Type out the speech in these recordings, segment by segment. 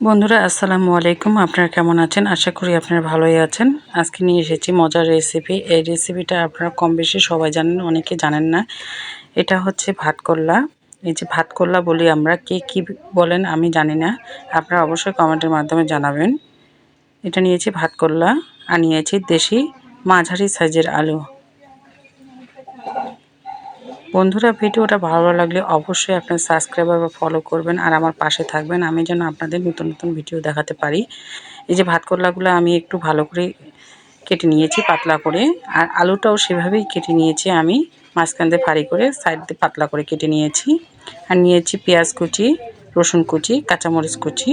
বন্ধুরা, আসসালামু আলাইকুম। আপনারা কেমন আছেন? আশা করি আপনারা ভালোই আছেন। আজকে নিয়ে এসেছি মজার রেসিপি এই রেসিপিটা আপনারা কম বেশি সবাই জানেন, অনেকে জানেন না। এটা হচ্ছে ভাত করলা এই যে ভাত করলা বলি আমরা, কে কী বলেন আমি জানি না। আপনারা অবশ্যই কমেন্টের মাধ্যমে জানাবেন। এটা নিয়েছি ভাত করলা আর নিয়েছি দেশি মাঝারি সাইজের আলু। বন্ধুরা, ভিডিওটা ভালো লাগলে অবশ্যই আপনার সাবস্ক্রাইবার বা ফলো করবেন আর আমার পাশে থাকবেন। আমি যেন আপনাদের নতুন নতুন ভিডিও দেখাতে পারি। এই যে ভাত করলাগুলো আমি একটু ভালো করে কেটে নিয়েছি পাতলা করে। আর আলুটাও সেভাবেই কেটে নিয়েছি আমি। মাঝখান দিয়ে ফাড়ি করে সাইড দিয়ে পাতলা করে কেটে নিয়েছি। আর নিয়েছি পেঁয়াজ কুচি, রসুন কুচি, কাঁচামরিচ কুচি।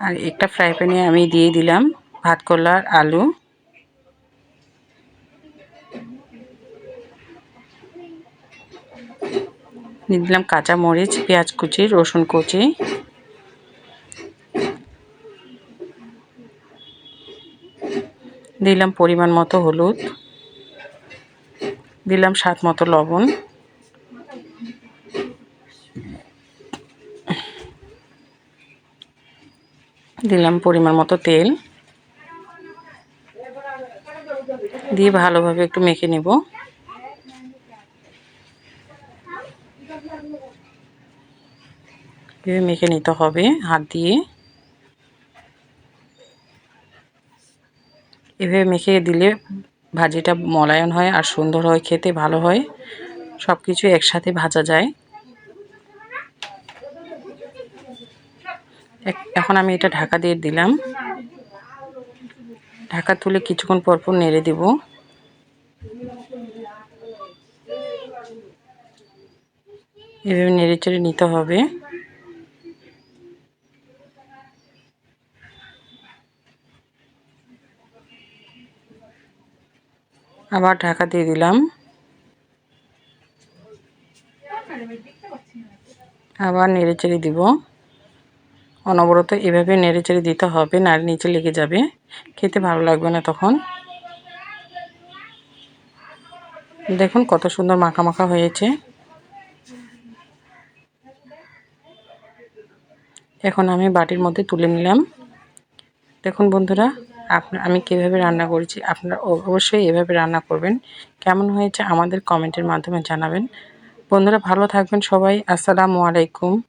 আর একটা ফ্রাই প্যানে আমি দিয়ে দিলাম ভাত করলার আলু। দিয়ে দিলাম কাঁচা মরিচ, পেঁয়াজ কুচি, রসুন কুচি। দিলাম পরিমাণ মতো হলুদ। দিলাম স্বাদ মতো লবণ। দিলাম পরিমাণ মতো তেল। দিয়ে ভালোভাবে একটু মেখে নেব। এভাবে মেখে নিতে হবে, হাত দিয়ে। এভাবে মেখে দিলে ভাজিটা মলায়ন হয় আর সুন্দর হয়, খেতে ভালো হয়। সব কিছু একসাথে ভাজা যায়। এখন আমি এটা ঢাকা দিয়ে দিলাম। ঢাকা তুলে কিছুক্ষণ পরপর নেড়ে দেব। এভাবে নেড়ে চেড়ে নিতে হবে। আবার ঢাকা দিয়ে দিলাম। আবার নেড়ে চেড়ে দিব। অনবরত এভাবে নেড়ে চেড়ে দিতে হবে নাড়ি নিচে লেগে যাবে। খেতে ভালো লাগবে না তখন। দেখুন কত সুন্দর মাখা মাখা হয়েছে। এখন আমি বাটির মধ্যে তুলে নিলাম। দেখুন বন্ধুরা আপনার আমি কীভাবে রান্না করেছি, আপনারা অবশ্যই এভাবে রান্না করবেন। কেমন হয়েছে আমাদের কমেন্টের মাধ্যমে জানাবেন। বন্ধুরা, ভালো থাকবেন সবাই। আসসালামু আলাইকুম।